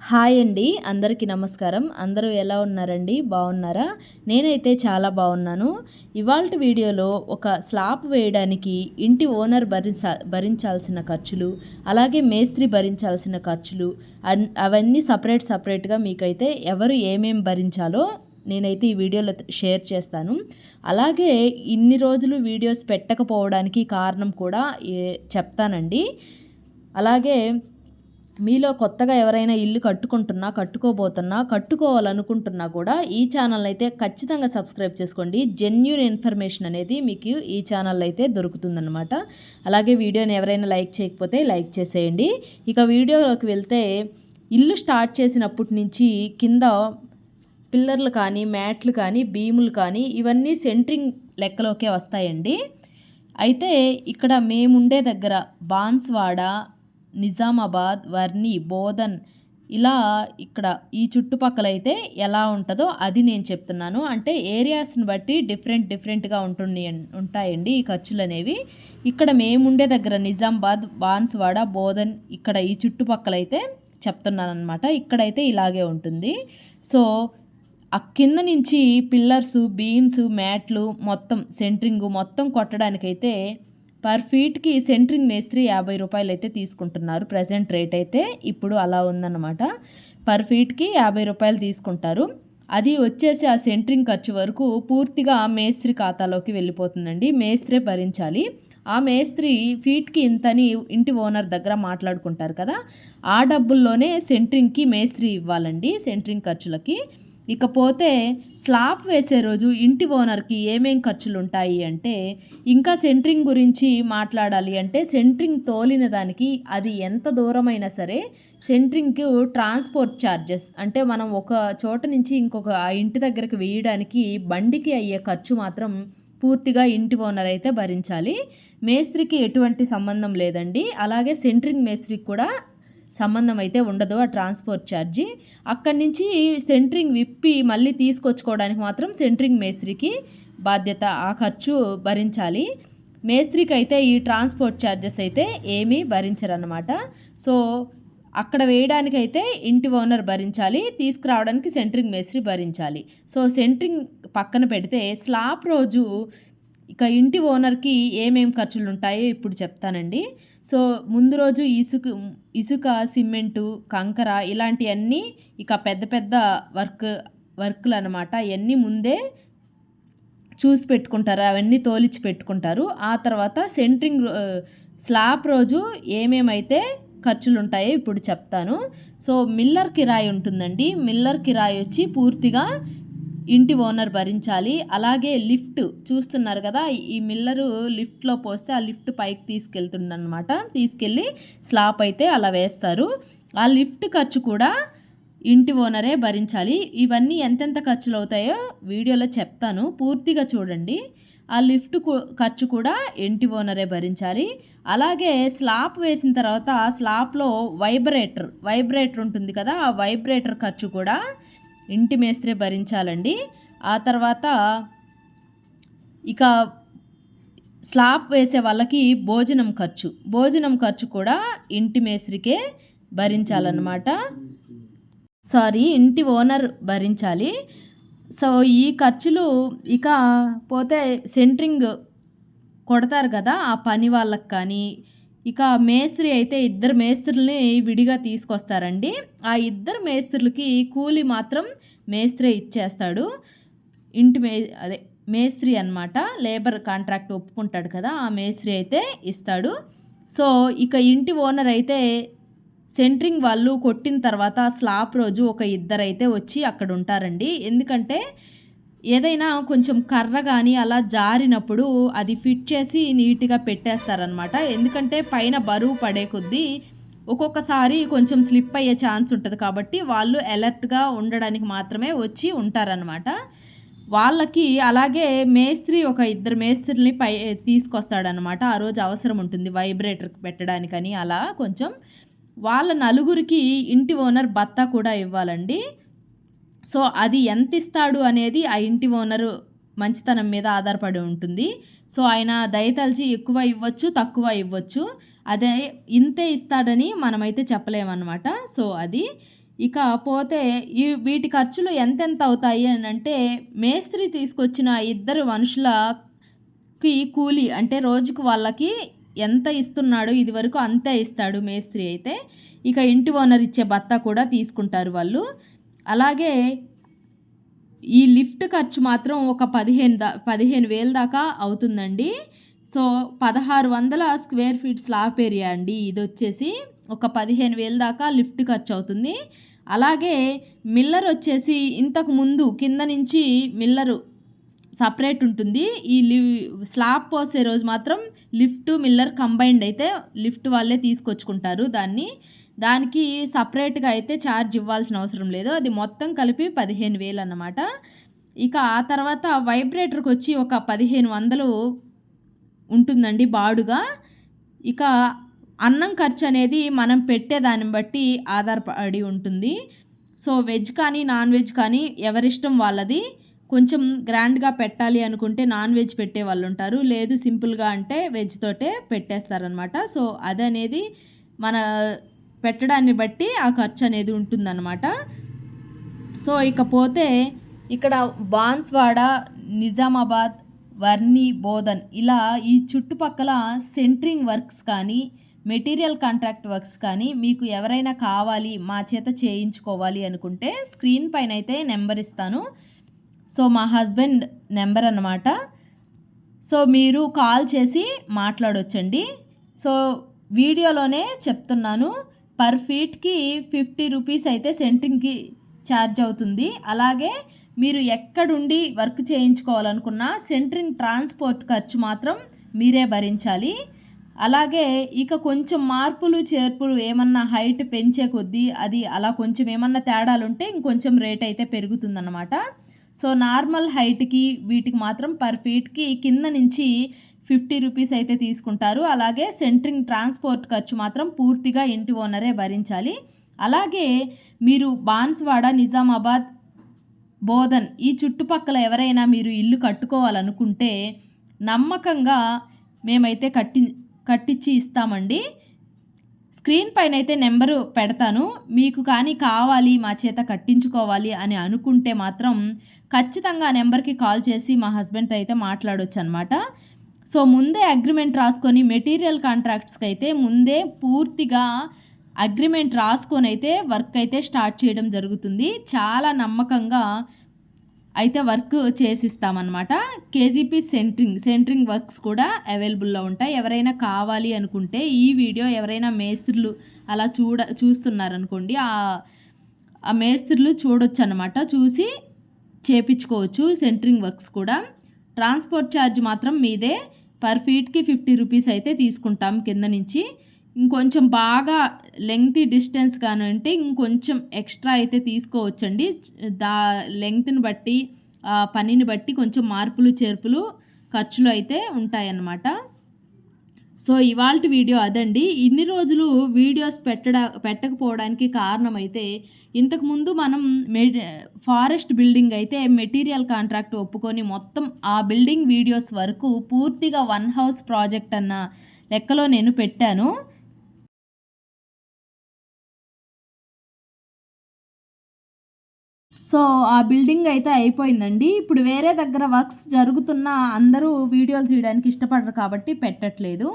Hi అండి అందరికీ నమస్కారం. అందరూ ఎలా ఉన్నారండి? బాగున్నారా? నేనైతే చాలా బాగున్నాను. ఇవాళ వీడియోలో ఒక స్లాబ్ వేయడానికి ఇంటి ఓనర్ భరించా భరించాల్సిన ఖర్చులు అలాగే మేస్త్రి భరించాల్సిన ఖర్చులు అవన్నీ సపరేట్ సపరేట్గా మీకైతే ఎవరు ఏమేమి భరించాలో నేనైతే ఈ వీడియోలో షేర్ చేస్తాను. అలాగే ఇన్ని రోజులు వీడియోస్ పెట్టకపోవడానికి కారణం కూడా చెప్తానండి. అలాగే మీలో కొత్తగా ఎవరైనా ఇల్లు కట్టుకుంటున్నా కట్టుకోబోతున్నా కట్టుకోవాలనుకుంటున్నా కూడా ఈ ఛానల్ అయితే ఖచ్చితంగా సబ్స్క్రైబ్ చేసుకోండి. జెన్యున్ ఇన్ఫర్మేషన్ అనేది మీకు ఈ ఛానల్ అయితే దొరుకుతుందనమాట అలాగే వీడియోని ఎవరైనా లైక్ చేయకపోతే లైక్ చేసేయండి. ఇక వీడియోలోకి వెళ్తే ఇల్లు స్టార్ట్ చేసినప్పటి నుంచి కింద పిల్లర్లు కానీ మ్యాట్లు కానీ భీములు కానీ ఇవన్నీ సెంట్రింగ్ లెక్కలోకే వస్తాయండి. అయితే ఇక్కడ మేముండే దగ్గర బాన్స్వాడ నిజామాబాద్ వర్ని బోధన్ ఇలా ఇక్కడ ఈ చుట్టుపక్కల అయితే ఎలా ఉంటుందో అది నేను చెప్తున్నాను. అంటే ఏరియాస్ని బట్టి డిఫరెంట్ డిఫరెంట్గా ఉంటుంది ఉంటాయండి ఈ ఖర్చులు అనేవి ఇక్కడ మేముండే దగ్గర నిజామాబాద్ బాన్స్వాడ బోధన్ ఇక్కడ ఈ చుట్టుపక్కల అయితే చెప్తున్నాను అనమాట ఇక్కడైతే ఇలాగే ఉంటుంది. సో ఆ కింద నుంచి పిల్లర్స్ బీమ్స్ మ్యాట్లు మొత్తం సెంట్రింగ్ మొత్తం కొట్టడానికైతే పర్ ఫీట్కి సెంట్రింగ్ మేస్త్రి యాభై రూపాయలు అయితే తీసుకుంటున్నారు. ప్రజెంట్ రేట్ అయితే ఇప్పుడు అలా ఉందన్నమాట. పర్ ఫీట్కి యాభై రూపాయలు తీసుకుంటారు. అది వచ్చేసి ఆ సెంట్రింగ్ ఖర్చు వరకు పూర్తిగా మేస్త్రి ఖాతాలోకి వెళ్ళిపోతుందండి. మేస్త్రే భరించాలి. ఆ మేస్త్రి ఫీట్కి ఇంతని ఇంటి ఓనర్ దగ్గర మాట్లాడుకుంటారు కదా ఆ డబ్బుల్లోనే సెంట్రింగ్కి మేస్త్రి ఇవ్వాలండి సెంట్రింగ్ ఖర్చులకి. ఇకపోతే స్లాబ్ వేసే రోజు ఇంటి ఓనర్కి ఏమేం ఖర్చులు ఉంటాయి అంటే ఇంకా సెంట్రింగ్ గురించి మాట్లాడాలి అంటే సెంట్రింగ్ తోలిన దానికి అది ఎంత దూరమైనా సరే సెంట్రింగ్కి ట్రాన్స్పోర్ట్ ఛార్జెస్ అంటే మనం ఒక చోట నుంచి ఇంకొక ఇంటి దగ్గరకు వేయడానికి బండికి అయ్యే ఖర్చు మాత్రం పూర్తిగా ఇంటి ఓనర్ అయితే భరించాలి. మేస్త్రికి ఎటువంటి సంబంధం లేదండి. అలాగే సెంట్రింగ్ మేస్త్రికి కూడా సంబంధం అయితే ఉండదు ఆ ట్రాన్స్పోర్ట్ ఛార్జీ. అక్కడి నుంచి సెంట్రింగ్ విప్పి మళ్ళీ తీసుకొచ్చుకోవడానికి మాత్రం సెంట్రింగ్ మేస్త్రికి బాధ్యత ఆ ఖర్చు భరించాలి. మేస్త్రికి అయితే ఈ ట్రాన్స్పోర్ట్ ఛార్జెస్ అయితే ఏమీ భరించరన్నమాట. సో అక్కడ వేయడానికైతే ఇంటి ఓనర్ భరించాలి తీసుకురావడానికి సెంట్రింగ్ మేస్త్రి భరించాలి. సో సెంట్రింగ్ పక్కన పెడితే స్లాబ్ రోజు ఇక ఇంటి ఓనర్కి ఏమేమి ఖర్చులు ఉంటాయో ఇప్పుడు చెప్తానండి. సో ముందు రోజు ఇసుక ఇసుక సిమెంటు కంకర ఇలాంటివన్నీ ఇక పెద్ద పెద్ద వర్క్ వర్క్లు అనమాట అవన్నీ ముందే చూసి పెట్టుకుంటారు. అవన్నీ తోలిచి పెట్టుకుంటారు. ఆ తర్వాత సెంట్రింగ్ స్లాబ్ రోజు ఏమేమైతే ఖర్చులు ఉంటాయో ఇప్పుడు చెప్తాను. సో మిల్లర్ కిరాయి ఉంటుందండి. మిల్లర్ కిరాయి వచ్చి పూర్తిగా ఇంటి ఓనర్ భరించాలి. అలాగే లిఫ్ట్ చూస్తున్నారు కదా ఈ మిల్లరు లిఫ్ట్లో పోస్తే ఆ లిఫ్ట్ పైకి తీసుకెళ్తుందనమాట తీసుకెళ్ళి స్లాప్ అయితే అలా వేస్తారు. ఆ లిఫ్ట్ ఖర్చు కూడా ఇంటి ఓనరే భరించాలి. ఇవన్నీ ఎంతెంత ఖర్చులు అవుతాయో వీడియోలో చెప్తాను. పూర్తిగా చూడండి. ఆ లిఫ్ట్ ఖర్చు కూడా ఇంటి ఓనరే భరించాలి. అలాగే స్లాప్ వేసిన తర్వాత స్లాప్లో వైబ్రేటర్ వైబ్రేటర్ ఉంటుంది కదా ఆ వైబ్రేటర్ ఖర్చు కూడా ఇంటి మేస్త్రి భరించాలండి. ఆ తర్వాత ఇక స్లాబ్ వేసే వాళ్ళకి భోజనం ఖర్చు. భోజనం ఖర్చు కూడా ఇంటి మేస్త్రికే భరించాలన్నమాట. సారీ ఇంటి ఓనర్ భరించాలి. సో ఈ ఖర్చులు ఇక పోతే సెంట్రింగ్ కొడతారు కదా ఆ పని వాళ్ళకి కానీ. ఇక మేస్త్రి అయితే ఇద్దరు మేస్త్రుల్ని విడిగా తీసుకొస్తారండి. ఆ ఇద్దరు మేస్త్రులకి కూలి మాత్రం మేస్త్రి ఇచ్చేస్తాడు. ఇంటి మే అదే మేస్త్రి అనమాట లేబర్ కాంట్రాక్ట్ ఒప్పుకుంటాడు కదా ఆ మేస్త్రి అయితే ఇస్తాడు. సో ఇక ఇంటి ఓనర్ అయితే సెంట్రింగ్ వాళ్ళు కొట్టిన తర్వాత స్లాప్ రోజు ఒక ఇద్దరైతే వచ్చి అక్కడ ఉంటారండి. ఎందుకంటే ఏదైనా కొంచెం కర్ర కానీ అలా జారినప్పుడు అది ఫిట్ చేసి నీట్గా పెట్టేస్తారనమాట ఎందుకంటే పైన బరువు పడే కొద్దీ ఒక్కొక్కసారి కొంచెం స్లిప్ అయ్యే ఛాన్స్ ఉంటుంది కాబట్టి వాళ్ళు అలర్ట్గా ఉండడానికి మాత్రమే వచ్చి ఉంటారనమాట వాళ్ళకి అలాగే మేస్త్రి ఒక ఇద్దరు మేస్త్రిని పై తీసుకొస్తాడనమాట ఆ రోజు అవసరం ఉంటుంది వైబ్రేటర్ పెట్టడానికని అలా కొంచెం. వాళ్ళ నలుగురికి ఇంటి ఓనర్ బత్తా కూడా ఇవ్వాలండి. సో అది ఎంత ఇస్తాడు అనేది ఆ ఇంటి ఓనరు మంచితనం మీద ఆధారపడి ఉంటుంది. సో ఆయన దయతలిచి ఎక్కువ ఇవ్వచ్చు తక్కువ ఇవ్వచ్చు. అదే ఇంతే ఇస్తాడని మనమైతే చెప్పలేమన్నమాట. సో అది ఇక పోతే ఈ వీటి ఖర్చులు ఎంతెంత అవుతాయి అని అంటే మేస్త్రి తీసుకొచ్చిన ఇద్దరు మనుషులకి కూలి అంటే రోజుకు వాళ్ళకి ఎంత ఇస్తున్నాడు ఇది వరకు అంతే ఇస్తాడు మేస్త్రి అయితే. ఇక ఇంటి ఓనర్ ఇచ్చే బత్త కూడా తీసుకుంటారు వాళ్ళు. అలాగే ఈ లిఫ్ట్ ఖర్చు మాత్రం ఒక పదిహేను దా పదిహేను వేల దాకా అవుతుందండి. సో పదహారు వందల స్క్వేర్ ఫీట్ స్లాబ్ ఏరియా అండి. ఇది వచ్చేసి ఒక పదిహేను వేలు దాకా లిఫ్ట్ ఖర్చు అవుతుంది అలాగే మిల్లర్ వచ్చేసి ఇంతకు ముందు కింద నుంచి మిల్లరు సపరేట్ ఉంటుంది. ఈ లి స్లాబ్ పోసే రోజు మాత్రం లిఫ్ట్ మిల్లర్ కంబైన్డ్ అయితే లిఫ్ట్ వాళ్ళే తీసుకొచ్చుకుంటారు దాన్ని. దానికి సపరేట్గా అయితే ఛార్జ్ ఇవ్వాల్సిన అవసరం లేదు. అది మొత్తం కలిపి పదిహేను వేలు అన్నమాట. ఇక ఆ తర్వాత వైబ్రేటర్కి వచ్చి ఒక పదిహేను వందలు ఉంటుందండి బాడుగా. ఇక అన్నం ఖర్చు అనేది మనం పెట్టే దాన్ని బట్టి ఆధారపడి ఉంటుంది. సో వెజ్ కానీ నాన్ వెజ్ కానీ ఎవరిష్టం వాళ్ళది. కొంచెం గ్రాండ్గా పెట్టాలి అనుకుంటే నాన్ వెజ్ పెట్టే వాళ్ళు ఉంటారు. లేదు సింపుల్గా అంటే వెజ్ తోటే పెట్టేస్తారనమాట సో అదనేది మన పెట్టడాన్ని బట్టి ఆ ఖర్చు అనేది ఉంటుందన్నమాట. సో ఇకపోతే ఇక్కడ బాన్స్వాడ నిజామాబాద్ వర్ణి బోధన్. ఇలా ఈ చుట్టుపక్కల సెంట్రింగ్ వర్క్స్ కానీ మెటీరియల్ కాంట్రాక్ట్ వర్క్స్ కానీ మీకు ఎవరైనా కావాలి మా చేత చేయించుకోవాలి అనుకుంటే స్క్రీన్ పైన అయితే నెంబర్ ఇస్తాను. సో మా హస్బెండ్ నెంబర్ అన్నమాట. సో మీరు కాల్ చేసి మాట్లాడొచ్చండి. సో వీడియోలోనే చెప్తున్నాను. పర్ ఫీట్కి ఫిఫ్టీ రూపీస్ అయితే సెంట్రింగ్కి ఛార్జ్ అవుతుంది. అలాగే మీరు ఎక్కడుండి వర్క్ చేయించుకోవాలనుకున్నా సెంట్రింగ్ ట్రాన్స్పోర్ట్ ఖర్చు మాత్రం మీరే భరించాలి. అలాగే ఇక కొంచెం మార్పులు చేర్పులు ఏమన్నా హైట్ పెంచే కొద్దీ అది అలా కొంచెం ఏమన్నా తేడాలు ఉంటే ఇంకొంచెం రేట్ అయితే పెరుగుతుందన్నమాట. సో నార్మల్ హైట్కి వీటికి మాత్రం పర్ ఫీట్కి కింద నుంచి ఫిఫ్టీ రూపీస్ అయితే తీసుకుంటారు. అలాగే సెంట్రింగ్ ట్రాన్స్పోర్ట్ ఖర్చు మాత్రం పూర్తిగా ఇంటి ఓనరే భరించాలి. అలాగే మీరు బాన్స్వాడ నిజామాబాద్ బోధన్ ఈ చుట్టుపక్కల ఎవరైనా మీరు ఇల్లు కట్టుకోవాలనుకుంటే నమ్మకంగా మేమైతే కట్టి కట్టించి ఇస్తామండి. స్క్రీన్ పైన అయితే నెంబరు పెడతాను. మీకు కానీ కావాలి మా చేత కట్టించుకోవాలి అని అనుకుంటే మాత్రం ఖచ్చితంగా నెంబర్కి కాల్ చేసి మా హస్బెండ్తో అయితే మాట్లాడవచ్చు అనమాట సో ముందే అగ్రిమెంట్ రాసుకొని మెటీరియల్ కాంట్రాక్ట్స్కి అయితే ముందే పూర్తిగా అగ్రిమెంట్ రాసుకొని అయితే వర్క్ అయితే స్టార్ట్ చేయడం జరుగుతుంది. చాలా నమ్మకంగా అయితే వర్క్ చేసిస్తామన్నమాట. కేజీపీ సెంట్రింగ్ సెంట్రింగ్ వర్క్స్ కూడా అవైలబుల్లో ఉంటాయి. ఎవరైనా కావాలి అనుకుంటే ఈ వీడియో ఎవరైనా మేస్త్రులు అలా చూడ చూస్తున్నారనుకోండి ఆ మేస్త్రులు చూడొచ్చు అనమాట చూసి చేపించుకోవచ్చు సెంట్రింగ్ వర్క్స్ కూడా. ట్రాన్స్పోర్ట్ ఛార్జ్ మాత్రం మీదే. పర్ ఫీట్కి ఫిఫ్టీ రూపీస్ అయితే తీసుకుంటాం కింద నుంచి. ఇంకొంచెం బాగా లెంగ్తీ డిస్టెన్స్ కానంటే ఇంకొంచెం ఎక్స్ట్రా అయితే తీసుకోవచ్చండి. దా లెంగ్త్ని బట్టి పనిని బట్టి కొంచెం మార్పులు చేర్పులు ఖర్చులు అయితే ఉంటాయన్నమాట. సో ఇవాళ వీడియో అదండి. ఇన్ని రోజులు వీడియోస్ పెట్టడా పెట్టకపోవడానికి కారణమైతే ఇంతకుముందు మనం మె ఫారెస్ట్ బిల్డింగ్ అయితే మెటీరియల్ కాంట్రాక్ట్ ఒప్పుకొని మొత్తం ఆ బిల్డింగ్ వీడియోస్ వరకు పూర్తిగా వన్ హౌస్ ప్రాజెక్ట్ అన్న లెక్కలో నేను పెట్టాను. సో ఆ బిల్డింగ్ అయితే అయిపోయిందండి. ఇప్పుడు వేరే దగ్గర వర్క్స్ జరుగుతున్న అందరూ వీడియోలు తీయడానికి ఇష్టపడరు కాబట్టి పెట్టట్లేదు.